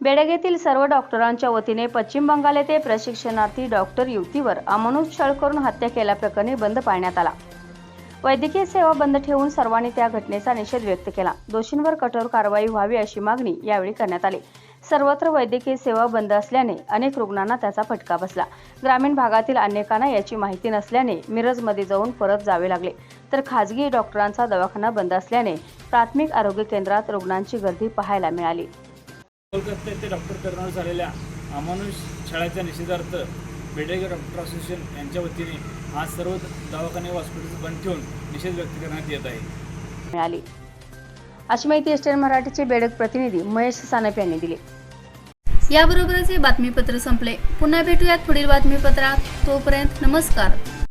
बेडगेतील सर्व डॉक्टरांच्या वतीने पश्चिम बंगाल येथे प्रशिक्षणार्थी डॉक्टर युवतीवर अमानुष छळ करून हत्या केल्याप्रकरणी बंद पाळण्यात आला. वैद्यकीय सेवा बंद ठेवून सर्वांनी त्या घटनेचा निषेध व्यक्त केला. दोषींवर कठोर कारवाई व्हावी अशी मागणी यावेळी करण्यात आली. सर्वत्र वैद्यकीय सेवा बंद असल्याने अनेक रुग्णांना त्याचा फटका बसला. ग्रामीण भागातील अनेकांना याची माहिती नसल्याने मिरजमध्ये जाऊन परत जावे लागले. तर खाजगी डॉक्टरांचा दवाखाना बंद असल्याने प्राथमिक आरोग्य केंद्रात रुग्णांची गर्दी पाहायला मिळाली. कोलकाता येथे डॉक्टर करण्यावर झालेल्या अमानुष छळाच्या निषेधार्थ बेडेगर डॉक्टर असोसिएशन यांच्या वतीने आज सर्व दवाखाने व हॉस्पिटल्स बंद ठेवून निषेध व्यक्त करण्यात येत आहे. मिळाली. अशी माहिती एसटीएन मराठीचे बेडक प्रतिनिधी महेश सानप यांनी दिली. याबरोबरच हे बातमीपत्र संपले. पुन्हा भेटूयात पुढील बातमीपत्रात. तोपर्यंत नमस्कार.